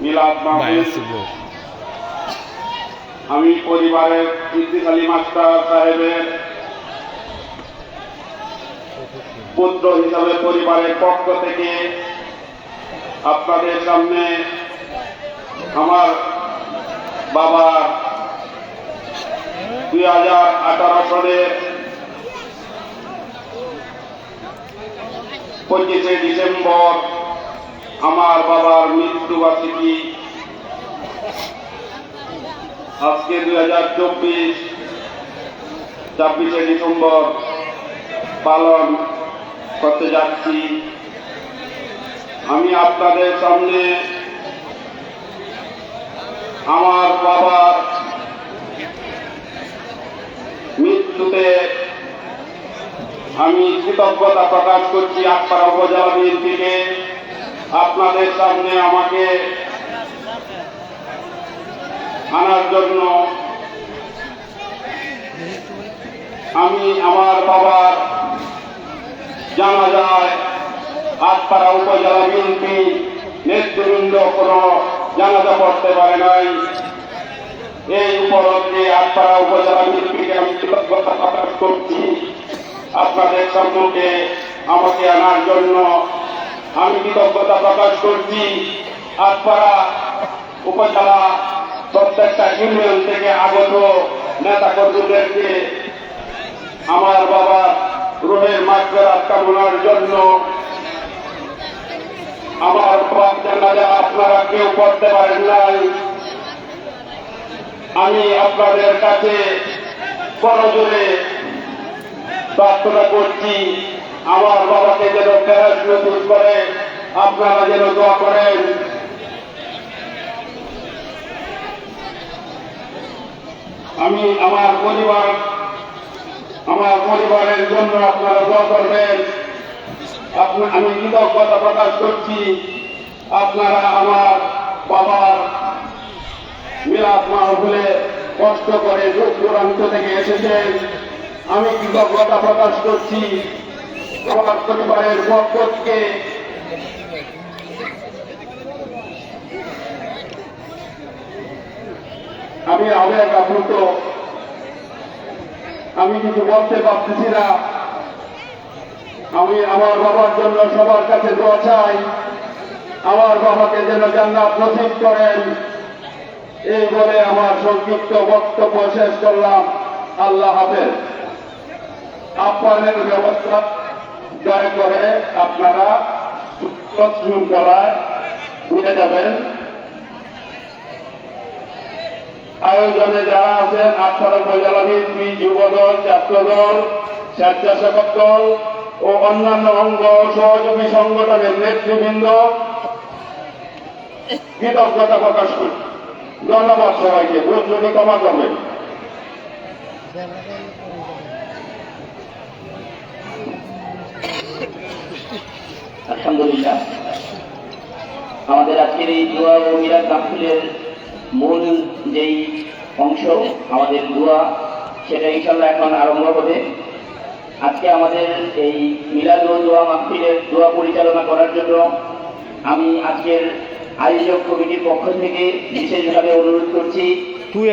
মিলাদ মাহফিল আমি পরিবারের ইদ্দিস আলী মাস্টার সাহেবের পুত্র হিসাবে পরিবারের পক্ষ থেকে আপনাদের সামনে আমার বাবা দুই হাজার আঠারো সালের পঁচিশে ডিসেম্বর আমার বাবার মৃত্যুবার্ষিকী আজকে দুই হাজার চব্বিশ, ছাব্বিশে ডিসেম্বর পালন করতে যাচ্ছি। আমি আপনাদের সামনে আমার বাবার মৃত্যুতে আমি কৃতজ্ঞতা প্রকাশ করছি। আটপাড়া উপজেলা বিএনপিকে আপনাদের সামনে আমাকে আনার জন্য আমি আমার বাবার জানা যায় আটপাড়া উপজেলা বিএনপি নেতৃবৃন্দ কোন জানাজা পড়তে পারে নাই। এই উপলক্ষে আটপাড়া উপজেলা বিএনপিকে আমি কৃতজ্ঞতা প্রকাশ করছি। আপনাদের সম্মুখে আমাকে আনার জন্য আমি কৃতজ্ঞতা প্রকাশ করছি আটপাড়া উপজেলা প্রত্যেকটা ইউনিয়ন থেকে আগত নেতা কর্মীদেরকে আমার বাবা রুহের মাত্রার কামনার জন্য। আমার বাবার জানাজা আপনারা কেউ করতে পারেন নাই। আমি আপনাদের কাছে করজোরে প্রার্থনা করছি। আমার বাবাকে যেন ফেরাজ করে, আপনারা যেন দোয়া করেন। আমি আমার পরিবার, আমার পরিবারের জন্য আপনারা দোয়া করবেন। আমি কৃতজ্ঞতা প্রকাশ করছি। আপনারা আমার বাবার মিলাদ মাহফিলে কষ্ট করে দূর দূরান্ত থেকে এসেছেন। আমি কৃতজ্ঞতা প্রকাশ করছি। আমার পরিবারের পক্ষ থেকে আমি আবেগ আপ্লুত। আমি কিছু বলতে পারতেছি না। আমি আমার বাবার জন্য সবার কাছে দোয়া চাই। আমার বাবাকে যেন জান্নাত নসিব করেন। এই বলে আমার সংক্ষিপ্ত বক্তব্য শেষ করলাম। আল্লাহ হাফেজ। আপনাদের ব্যবস্থা দয়া করে আপনারা শৃঙ্খলায় ঘুরে যাবেন। আয়োজনে যারা আছেন, আঠারো উপজেলা বিএনপি যুবদল, ছাত্রদল, স্বেচ্ছাসেবক দল ও অন্যান্য অঙ্গ সহযোগী সংগঠনের নেতৃবৃন্দ, কৃতজ্ঞতা প্রকাশ করি। ধন্যবাদ সবাইকে। ভুল যদি ক্ষমা করবেন। আলহামদুলিল্লাহ। আমাদের আজকের এই দোয়া ও মিরাজ মাহফিলের মূল যেই অংশ আমাদের দোয়া সেটা ইনশাল্লাহ এখন আরম্ভ হবে। আজকে আমাদের এই মিলাদ ও দোয়া মাহফিলের দোয়া পরিচালনা করার জন্য আমি আজকের আয়োজক কমিটির পক্ষ থেকে বিশেষভাবে অনুরোধ করছি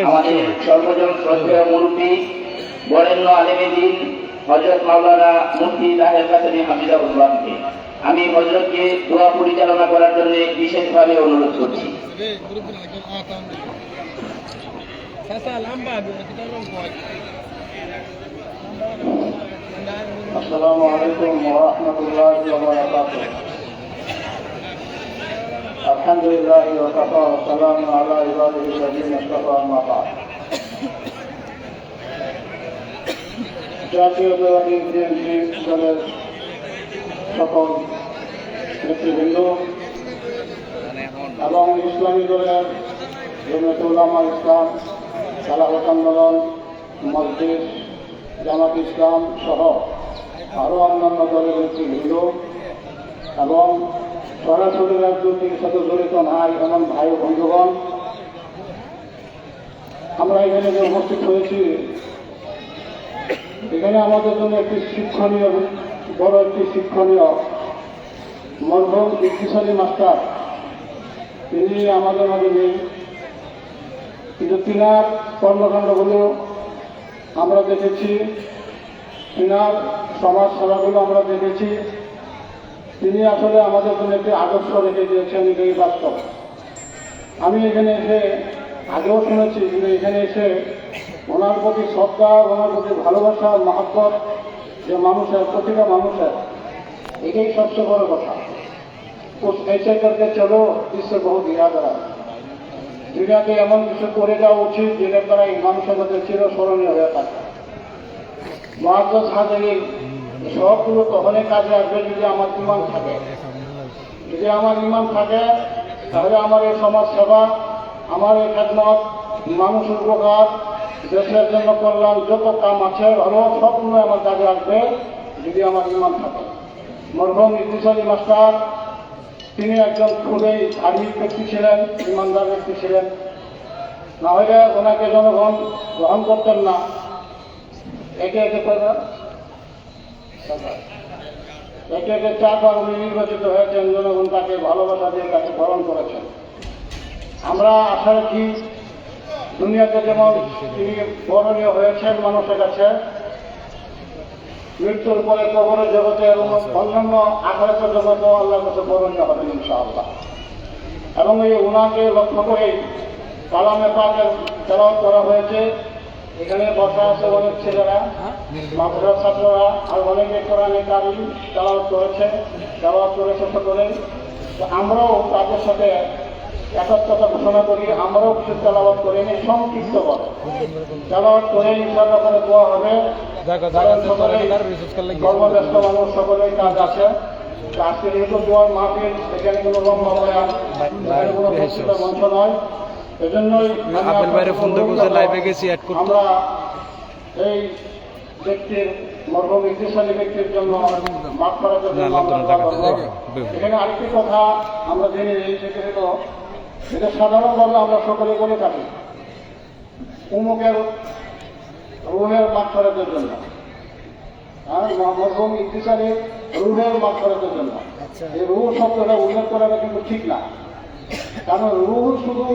আমাদের সর্বজন শ্রদ্ধেয় মুরব্বী বরেণ্য আলেমে দিন হজরত মাওলানা মুফতি তাহের কাসানি হাফিজাউল্লাহকে আমি হজরতকে দোয়া পরিচালনা করার জন্য বিশেষভাবে অনুরোধ করছি Sasa lamba kita lompat. السلام عليكم ورحمة الله وبركاته الحمد لله وكفى والسلام على عباده الذين اصطفى أما بعد জাতীয়তাবাদী বিএনপি দলের সকল নেতৃবৃন্দ এবং ইসলামী দলের জমিয়ত উলামা ইসলাম সালাহত আন্দোলন, মসজিদ, জামাত ইসলাম সহ আরও অন্যান্য দলের নেতৃবৃন্দ এবং সরাসরি রাজনৈতিক সাথে জড়িত নাই এমন ভাই বন্ধুগণ, আমরা এখানে যে উপস্থিত হয়েছি এখানে আমাদের জন্য একটি শিক্ষণীয়, বড় একটি শিক্ষণীয় মরহুম ইকতিসালী মাস্টার। তিনি আমাদের মাঝে নেই। কিন্তু তিনার কর্মকাণ্ডগুলো আমরা দেখেছি, তিনার সমাজ সেবাগুলো আমরা দেখেছি। তিনি আসলে আমাদের জন্য একটি আদর্শ রেখে দিয়েছেন এটাই বাস্তব। আমি এখানে এসে আগেও শুনেছি, কিন্তু এখানে এসে ওনার প্রতি শ্রদ্ধা ওনার প্রতি ভালোবাসা মহাব্বত যে মানুষের প্রতিটা মানুষের এটাই সবচেয়ে বড় কথা कुछ ऐसे करके चलो जिससे बहुत याद रहा দুনিয়াতে এমন কিছু করে যাওয়া উচিত যেটার দ্বারা এই মানুষের মধ্যে চিরস্মরণীয় হয়ে থাকে মহাত্মা হাজারি সবগুলো তখনই কাজে আসবে যদি আমার ইমান থাকে যদি আমার ইমান থাকে তাহলে আমার এই সমাজ সেবা আমার এই খেদমত মানুষের উপকার দেশের জন্য কল্যাণ যত কাম আছে ভালো সবগুলো আমার কাজে আসবে, যদি আমার ইমান থাকে। মরহম ইতিশালী মাস্টার, তিনি একজন খুবই ধার্মিক ব্যক্তি ছিলেন, ইমানদার ব্যক্তি ছিলেন। না হলে ওনাকে জনগণ গ্রহণ করতেন না। একে একে একে একে চারবার উনি নির্বাচিত হয়েছেন, জনগণ তাকে ভালোবাসা দিয়ে তাকে বরণ করেছেন। আমরা আশা রাখি দুনিয়াতে যেমন তিনি বরণীয় হয়েছেন মানুষের কাছে, মৃত্যুর পরে কবরের জগতে এবং অন্যান্য আখারাত জগতেও আল্লাহর কাছে বরণীয় হবেন ইনশাআল্লাহ। এবং এই উনাকে লক্ষ্য করেই কালামে পাকের তেলাওয়াত করা হয়েছে। এখানে বসা আছে অনেক ছেলেরা মাদ্রাসার ছাত্ররা আর অনেকে কোরআনে কারি তেলাওয়াত করেছে তেলাওয়াত করেছে তো আমরাও তাদের সাথে একত্রতা ঘোষণা করি আমরাও কিছু তেলাওয়াত করে নিই সংক্ষিপ্ত করে তেলাওয়াত করে ইনশাআল্লাহ করে দোয়া হবে। কর্মব্যস্ত মানুষ সকলেই কাজ আছে। তো আজকে যেহেতু দোয়ার মাহফিল এখানে কোনো লম্বা বয়ান এখানে কোনো মঞ্চ নয়। এজন্যই আপেল বাইরে ফোন দিয়ে বলছে, লাইভে গেছি, add করতে। আমরা এই ব্যক্তির মরহম ইতিশালী ব্যক্তির জন্য মাফ করার জন্য। এখানে আরেকটি কথা আমরা জেনে নিই সেটি হলো এটা সাধারণভাবে আমরা সকলে বলে থাকি। উমুকের রুহের মাঠ খরচের জন্য। আর মরহুম রুহের মাঠ খরচের জন্য এই রুহ শব্দটা উল্লেখ করাটা কিন্তু ঠিক না। কারণ রুহ শুধু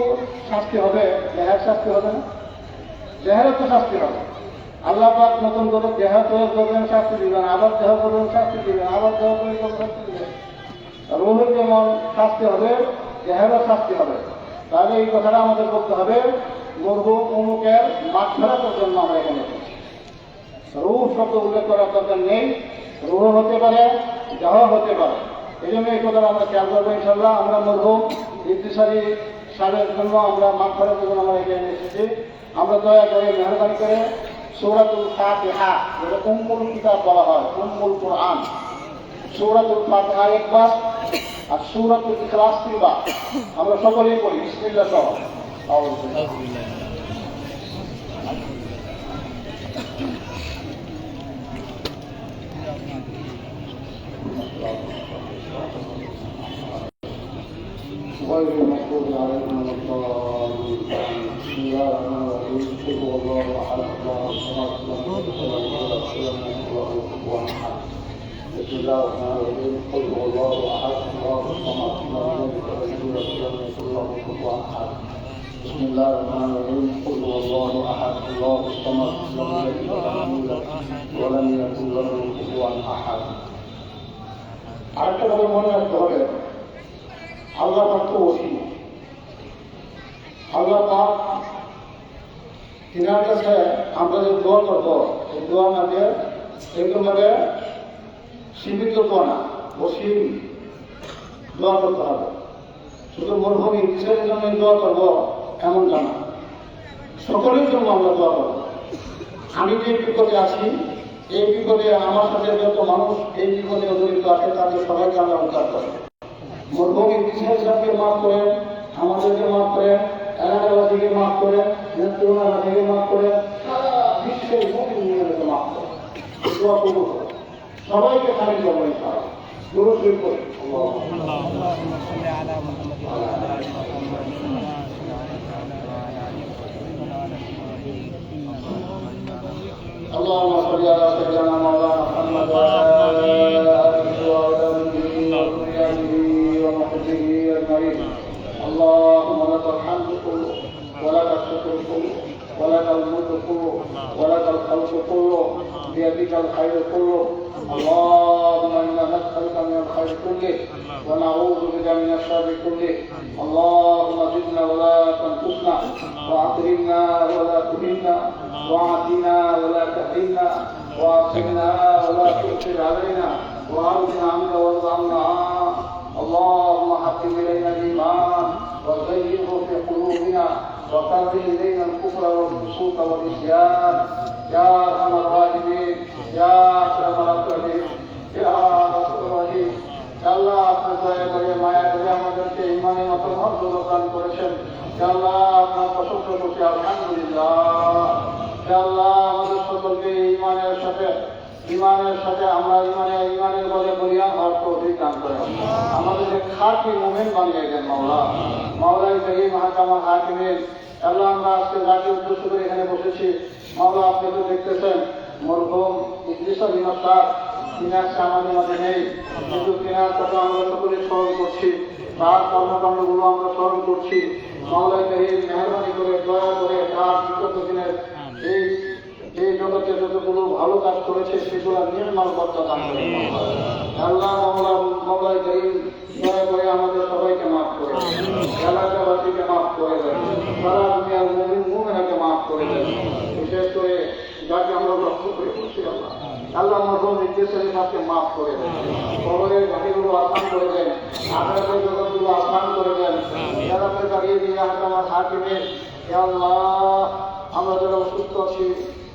শাস্তি হবে দেহের শাস্তি হবে না। দেহেরও তো শাস্তি হবে। আল্লাহ পাক নতুন করে দেহ তৈরি করবেন শাস্তি দিবেন আবার দেহ করবেন শাস্তি দিবেন আবার দেহ তৈরি করবেন শাস্তি দিবেন। রুহের যেমন শাস্তি হবে দেহেরও শাস্তি হবে। তাহলে এই কথাটা আমাদের বলতে হবে মরহু অমুকের মাঠ ফেরাতের জন্য আমরা এখানে। এসেছি শব্দ উল্লেখ করার দরকার নেই, রুহ হতে পারে দেহ হতে পারে। এই জন্য এই কথাটা আমরা খেয়াল করব ইনশাল্লাহ আমরা মরহুম ইতিসারি সারের জন্য আমরা মাঠ ফেরাতের জন্য আমরা এখানে এসেছি। আমরা দয়া করে, মেহরবানি করে সৌরাতুল ফাতিহা, যেটা উম্মুল কিতাব বলা হয়, উম্মুল কোরআন। সৌরাতুল ফাতিহা একবার আর সৌরাতুল ইখলাস তিনবার আমরা সকলেই বলি বিসমিল্লাহ সহ আউযু বিল্লাহ। غير المغضوب عليهم ولا الضالين بسم الله الرحمن الرحيم قل هو الله احد الله الصمد لم يلد ولم يولد بسم الله الرحمن الرحيم قل هو الله احد الله الصمد لم يلد ولم يولد ولم يكن له كفوا احد بسم الله الرحمن الرحيم قل هو الله احد الله الصمد لم يلد ولم يولد ولم يكن له كفوا احد আরেকটা কথা মনে রাখতে হবে আল্লাহ পাক তো অসীম আল্লাহ পাক তিনার কাছে আমরা যে দোয়া করবো এই দোয়া আমাদের এরকমভাবে সীমিত না, অসীম দোয়া করতে হবে। শুধু মরুভূমি নিজের জন্য দোয়া করব, এমন জানা। সকলের জন্য আমরা দোয়া করব। আমি যে বিপদে আছি, এই বিপদে আমার সাথে যত মানুষ এই বিপদে জড়িত আছে, তাদের সবাইকে আমরা উদ্ধার করব। মরহুমের বিশেষ সাথে মাফ করেন, আমাদেরকে মাফ করেন, এলাকাবাসীকে মাফ করেন নেত্রনাবাসীকে মাফ করেন বিশ্বের মাফ করেন। দোয়া করুন। সবাইকে খালি করবো ইনশাআল্লাহ গুরু শুরু করি اللهم صل على سيدنا مولانا محمد وعلى اله واولاده وذريته ومحبه اجمعين اللهم لك الحمد كله ولك الشكر كله ولك الملك كله ولك الخلق كله بيدك الخير كله اللهم إنا نسألك من الخير كله ونعوذ بك من الشر كله. اللهم زدنا ولا تنقصنا وأكرمنا ولا تهنا واعطنا ولا تهنا واصلنا ولا تؤثر علينا وارضنا عنك وارض عنا. اللهم حبب إلينا الإيمان وزينه في قلوبنا وكره إلينا الكفر والفسوق والعصيان. يا أرحم الراحمين. ইয়া আল্লাহ করিম ইয়া রাসূল রহিম আল্লাহ আপনি দয়া করে মায়া করে আমাদেরকে ইমানের মতো মর্যাদা দান করেছেন আল্লাহ আপনার প্রশংসা করছি আলহামদুলিল্লাহ আল্লাহ আমাদের সকলকে ইমানের সাথে ইমানের সাথে আমরা ইমানে ইমানের বলে বলিয়ান হওয়ার তৌফিক দান করেন আমাদেরকে খাঁটি মুমিন বানিয়ে দেন মাওলা মাওলাই করিম মহাকামা হাকিমের আল্লাহ আমরা আজকে জাতীয় উদ্দেশ্য করে। এখানে বসেছি মাওলা আপনি তো দেখতেছেন মরহুম ইদ্রিসা বিমা সাহ তিনি আজকে আমাদের নেই। কিন্তু তিনার কথা আমরা সকলে স্মরণ করছি, তার কর্মকাণ্ডগুলো আমরা স্মরণ করছি। মাওলাই মেহরবানি করে, দয়া করে তার বিগত দিনের এই এই যতগুলো ভালো কাজ করেছে, সেগুলো নির্মাণ করতে দান করে আল্লাহ মাওলা দয়া করে আমাদের সবাইকে মাফ করে মাফ করে দেন। সারা মাফ করে দেন। বিশেষ করে যাকে আমরা লক্ষ্য করে বলছি আল্লাহ আল্লাহ মরহুম নির্দেশের সাথে মাফ করে দেন। কবরের ঘাটিগুলো আসান করে দেন। আকাশের জগৎগুলো আসান করে দেন। যারা দাঁড়িয়ে দিয়ে আমার হাকিমে আল্লাহ আমরা যারা অসুস্থ আছি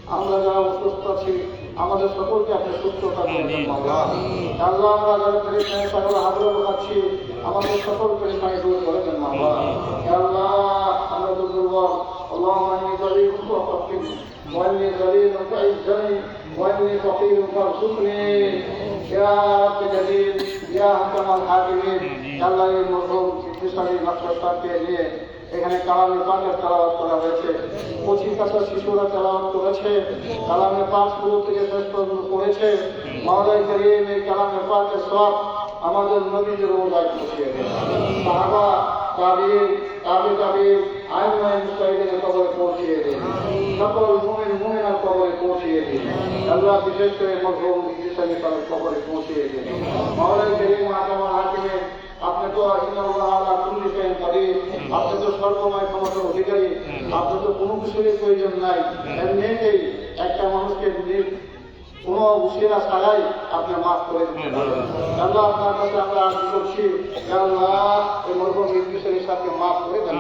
আমরা যারা অসুস্থ আছি আমাদের সকলকে আপনি সুস্থতা করবেন আল্লাহ আমরা যারা পেরেছেন সকল হাজার পাচ্ছি আমাদের সকল পেরেছানি দূর করে দেন আল্লাহ আমরা তো দুর্বল। আল্লাহ واني ذليل فاعزني واني فقير فارزقني يا رب جليل يا حكم الحاكمين আল্লাহ এই মরহুম ইতিসারি নকশাকে নিয়ে এখানে কালামের পাকের তেলাওয়াত করা হয়েছে পঁচিশ হাজার শিশুরা তেলাওয়াত করেছে কালামের পাক শুরু থেকে শেষ পর্যন্ত করেছে মাওলাই করিম এই কালামের পাকের সব আমাদের নবীদের রোজায় পৌঁছিয়ে দেয় সাহাবা তাবির তাবি তাবির আইন আইন মুস্তাহিদের কবরে পৌঁছিয়ে দেয় সকল মুমিন মুমিনার কবরে পৌঁছিয়ে দিন। আল্লাহ বিশেষ করে মরহুম ইসলামী তাদের কবরে পৌঁছিয়ে দিন। মহলের করিম আকামা হাকিমে আপনি তো আল্লাহ আলা কুল্লি শাইইন কাদির। আপনি তো সর্বময় ক্ষমতার অধিকারী। আপনি তো কোনো কিছুরই প্রয়োজন নাই। এমনিতেই একটা মানুষকে কোনো উশিরা ছাড়াই আপনি মাফ করে দিতে আল্লাহ আপনার কাছে আমরা আশা করছি আল্লাহ এই মরহুম ইদ্রিসের সাথে মাফ করে দেন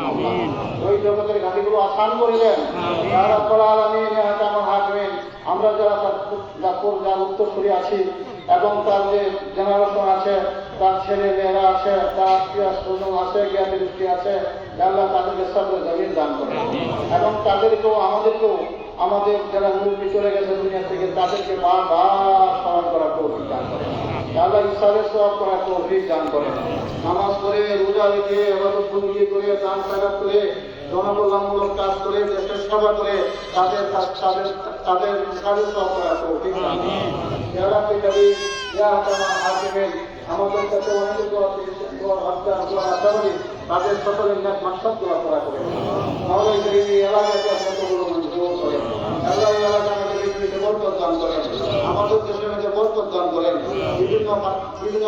ওই জগতের ঘাটিগুলো আসান করে দেন যারা রব্বুল আলামিন হয়তো আমার যারা তার যার যার উত্তরসূরি আছি এবং তার যে জেনারেশন আছে তার ছেলে মেয়েরা আছে তার আত্মীয় স্বজন আছে জ্ঞানী দৃষ্টি আছে আল্লাহ তাদেরকে সবরে জমিন দান করে এবং তাদেরকেও আমাদেরকেও আমাদের যারা মুরব্বী চলে গেছে দুনিয়া থেকে, তাদেরকে বারবার স্মরণ করা তৌফিক দান করে আল্লাহ ইসারের সব করা তৌফিক দান করে নামাজ পড়ে, রোজা রেখে এবাদত বন্দী করে, দান সাগাত করে, জনকল্যাণমূলক কাজ করে, দেশের সেবা করে, তাদের তাদের তাদের ইসারের সব করা তৌফিক দান করে যারা হাকিমের আমাদের কাছে অনেক করি তাদের সকলের নাক মাকসাদ দোয়া করা করে আমাদের এই মঞ্জুর করেন আল্লাহ আমাদের পৃথিবীতে দান করেন। বিভিন্ন বিভিন্ন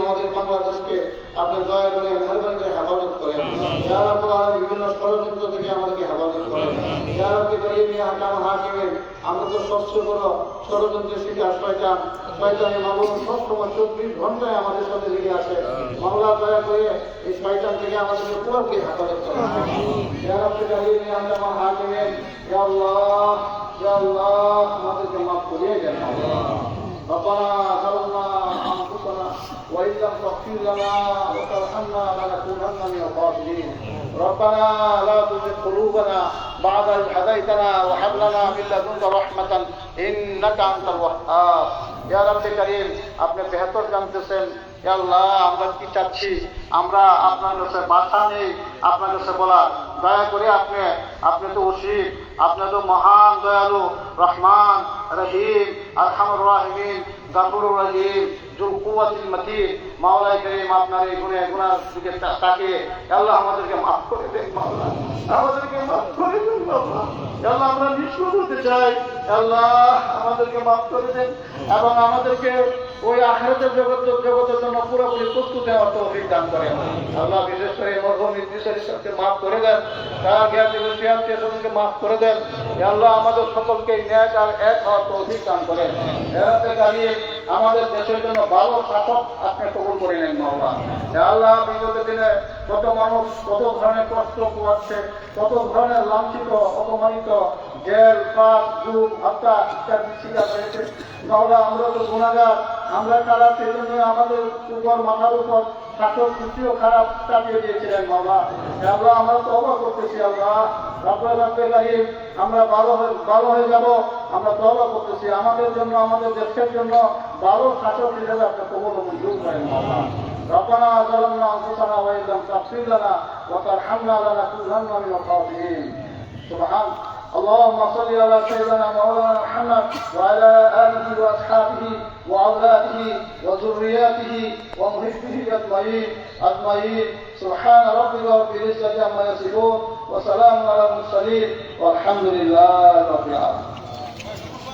আমাদের বাংলাদেশকে দয়া করে মেহরবানি করেন। যারা বিভিন্ন ষড়যন্ত্র আমরা তো সবচেয়ে বড় ষড়যন্ত্রের শিকার শয়তান। শয়তানি মামুন সবসময় আমাদের সাথে মামলা দয়া করে এই শয়তান থেকে আমাদেরকে পুরোকে হেফাজত আল্লাহ اغفر لنا وترحمنا لنكونن من الخاسرين ربنا لا تزغ قلوبنا بعد إذ هديتنا وهب لنا من لدنك رحمة إنك أنت الوهاب. يا رب كريم اپنے بہتر جانتے سے আল্লাহ আমরা কি চাচ্ছি? আমরা আপনার কাছে বাধা নেই, আপনার কাছে বলা দয়া করে আপনি আপনি তো অসীম, আপনি তো মহান, দয়ালু, রহমান, রহিম, আরহামুর রাহিমিন গাফুর রাহিম মাওলাই করিম আপনার এই গুণে গুনার দিকে তা- তাকিয়ে আল্লাহ আমাদেরকে মাফ করে দেন মাওলা আমাদেরকে মাফ করে দেন মাওলা আল্লাহ আমরা নিষ্ঠুর হতে চাই। আল্লাহ আমাদেরকে মাফ করে দেন। এবং আমাদেরকে ওই আখেরাতের জগৎ জগতের জন্য পুরোপুরি প্রস্তুত হওয়ার তৌফিক দান করেন। আল্লাহ বিশেষ করে মরহুম ইদ্রিসের সাথে মাফ করে দেন। তার জ্ঞাতি গোষ্ঠী সকলকে মাফ করে দেন। আল্লাহ, আমাদের সকলকে ন্যায় আর এক হওয়ার তৌফিক দান করেন। এরাতে দাঁড়িয়ে আমাদের দেশের জন্য ভালো শাসক আপনি কবুল করে নেন মাওলা আল্লাহ, বিগত দিনে কত মানুষ কত ধরনের কষ্ট পোয়াচ্ছে কত ধরনের লাঞ্ছিত, অপমানিত, জেল পাপ গুম হত্যা ইত্যাদি শিকার হয়েছে। আমরা তো গুণাগার। আমরা খারাপ সেই জন্য আমাদের উপর মাথার উপর শাসক কুটিও খারাপ চাপিয়ে দিয়েছিলেন মামা আমরা আমরা তো অবাক করতেছি আল্লাহ রাব্বুল রাব্বুল কারীম আমরা ভালো হয়ে ভালো হয়ে যাব আমরা তওবা করতেছি আমাদের জন্য আমাদের দেশের জন্য ভালো শাসক হিসেবে আপনি কবুল ও মঞ্জুর করেন মামা ربنا ظلمنا انفسنا وان لم تغفر لنا وترحمنا لنكونن من الخاسرين سبحان اللهم صل على سيدنا مولانا محمد وعلى آله وأصحابه وأولاده وذرياته ومحبه أجمعين أجمعين. سبحان ربك رب العزة عما يصفون وسلام على المرسلين والحمد لله رب العالمين.